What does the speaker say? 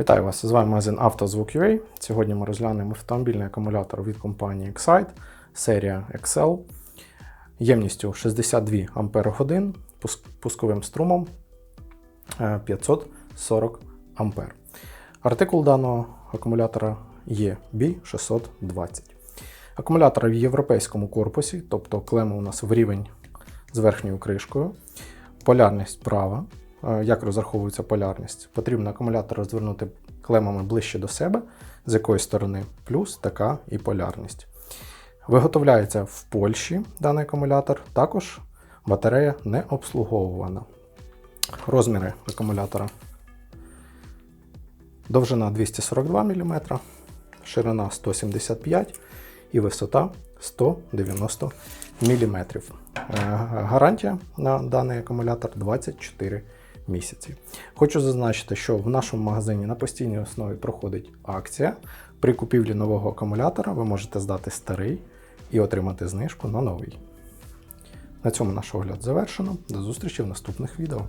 Вітаю вас! З вами магазин «Автозвук.UA». Сьогодні ми розглянемо автомобільний акумулятор від компанії Excite, серія Excel, ємністю 62 Ах, пусковим струмом е, 540 А. Артикул даного акумулятора є B620. Акумулятор в європейському корпусі, тобто клема у нас в рівень з верхньою кришкою. Полярність права. Е, Як розраховується полярність? Потрібно акумулятор розвернути клемами ближче до себе, з якої сторони плюс така і полярність. Виготовляється в Польщі даний акумулятор, також батарея не обслуговувана. Розміри акумулятора. Довжина 242 мм, ширина 175 і висота 190 мм. Гарантія на даний акумулятор 24 місяці. Хочу зазначити, що в нашому магазині на постійній основі проходить акція. При купівлі нового акумулятора ви можете здати старий і отримати знижку на новий. На цьому наш огляд завершено. До зустрічі в наступних відео.